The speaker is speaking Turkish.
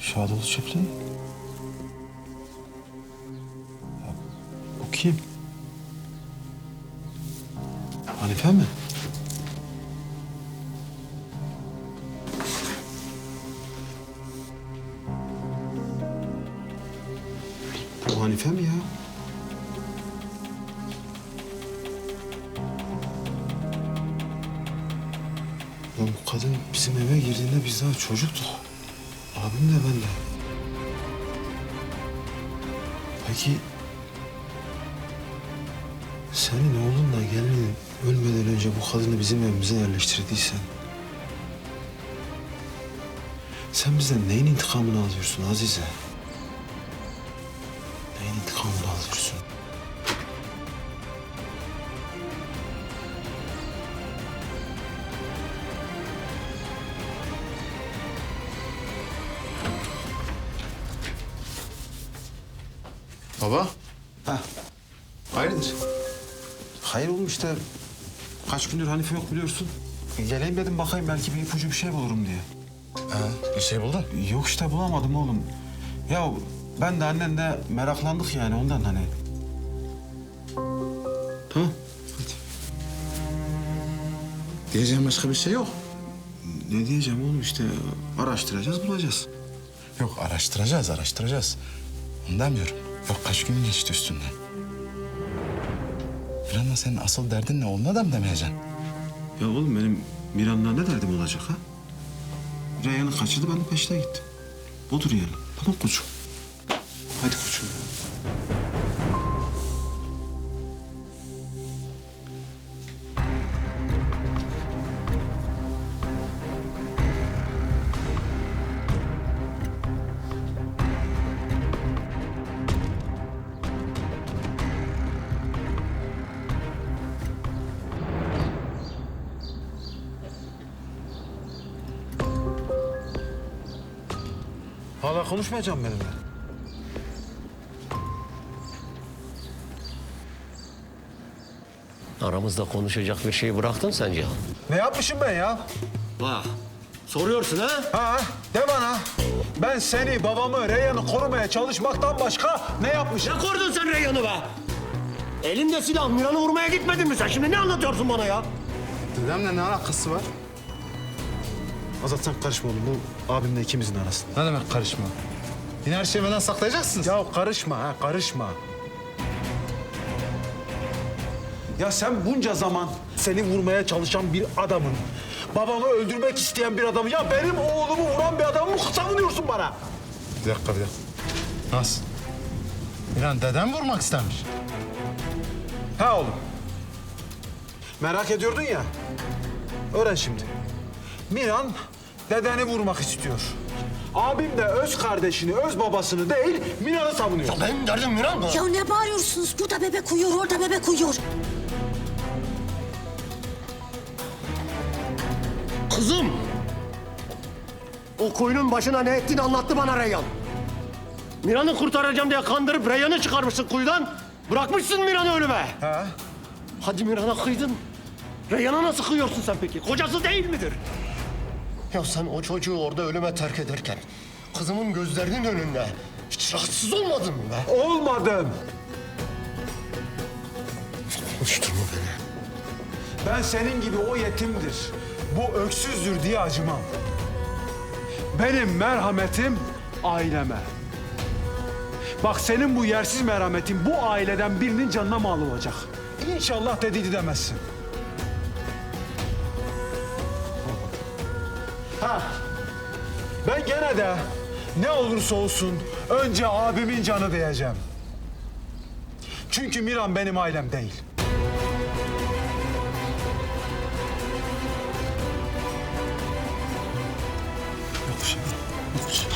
Şadoğlu çiftliği. Ya, bu kim? Hanife mi? Bu Hanife mi ya? Lan bu kadın bizim eve girdiğinde biz daha çocuktuk. Abim de ben de. Peki... Senin oğlunla gelinin ölmeden önce bu kadını bizim evimize yerleştirdiysen... Sen bizden neyin intikamını alıyorsun Azize? Neyin intikamını alıyorsun? Baba, Ha, hayırdır? hayır oğlum işte kaç gündür Hanife yok biliyorsun. Geleyim dedim bakayım belki bir ipucu bir şey bulurum diye. Ha, bir şey buldun. Yok işte bulamadım oğlum. Ya ben de annen de meraklandık yani ondan hani. Tamam. Hadi. Diyeceğim başka bir şey yok. Ne diyeceğim oğlum işte araştıracağız bulacağız. Yok, araştıracağız, araştıracağız. Demiyorum. Yok, kaç gün geçti üstünden. Bir anda senin asıl derdin ne? Onunla da mı demeyeceksin? Ya oğlum benim Miran'la ne derdim olacak ha? Reyhan'ı kaçırdı ben peşine gittim. Budur yani. Tamam koçum. Hadi koçum. Hala konuşmayacağım benimle. Aramızda konuşacak bir şey bıraktın sen Cihan. Ne yapmışım ben ya? Bak, soruyorsun ha? Ha? De bana. Ben seni, babamı, Reyhan'ı korumaya çalışmaktan başka ne yapmışım? Ne kordun sen Reyhan'ı be? Elinde silah Miran'ı vurmaya gitmedin mi sen? Şimdi ne anlatıyorsun bana ya? Dedemle ne alakası var? Azat sen karışma oğlum. Bu abimle ikimizin arasında. Ne demek karışma? Yine her şeyi benden saklayacaksınız. Ya karışma ha, karışma. Ya sen bunca zaman seni vurmaya çalışan bir adamın, babamı öldürmek isteyen bir adamı, ya benim oğlumu vuran bir adamı mı savunuyorsun bana? Bir dakika, bir dakika. Nasıl? İlan dedem vurmak istemiş. Ha oğlum. Merak ediyordun ya. Öğren şimdi. Miran dedeni vurmak istiyor. Abim de öz kardeşini, öz babasını değil, Miran'ı savunuyor. Benim derdim Miran mı? Ya ne bağırıyorsunuz? Burada bebek uyuyor, orada bebek uyuyor. Kızım! O koyunun başına ne ettiğini anlattı bana Reyhan. Miran'ı kurtaracağım diye kandırıp Reyhan'ı çıkarmışsın kuyudan. Bırakmışsın Miran'ı ölüme. Ha? Hadi Miran'a kıydın. Reyhan'a nasıl kıyıyorsun sen peki? Kocası değil midir? Ya sen o çocuğu orada ölüme terk ederken... ...kızımın gözlerinin önünde hiç rahatsız olmadın mı be? Olmadım. Konuşturma beni. Ben senin gibi o yetimdir, bu öksüzdür diye acımam. Benim merhametim aileme. Bak senin bu yersiz merhametin bu aileden birinin canına mal olacak. İnşallah dediydi demezsin. Ha, ben gene de ne olursa olsun önce abimin canı diyeceğim. Çünkü Miran benim ailem değil. Yok. Yok.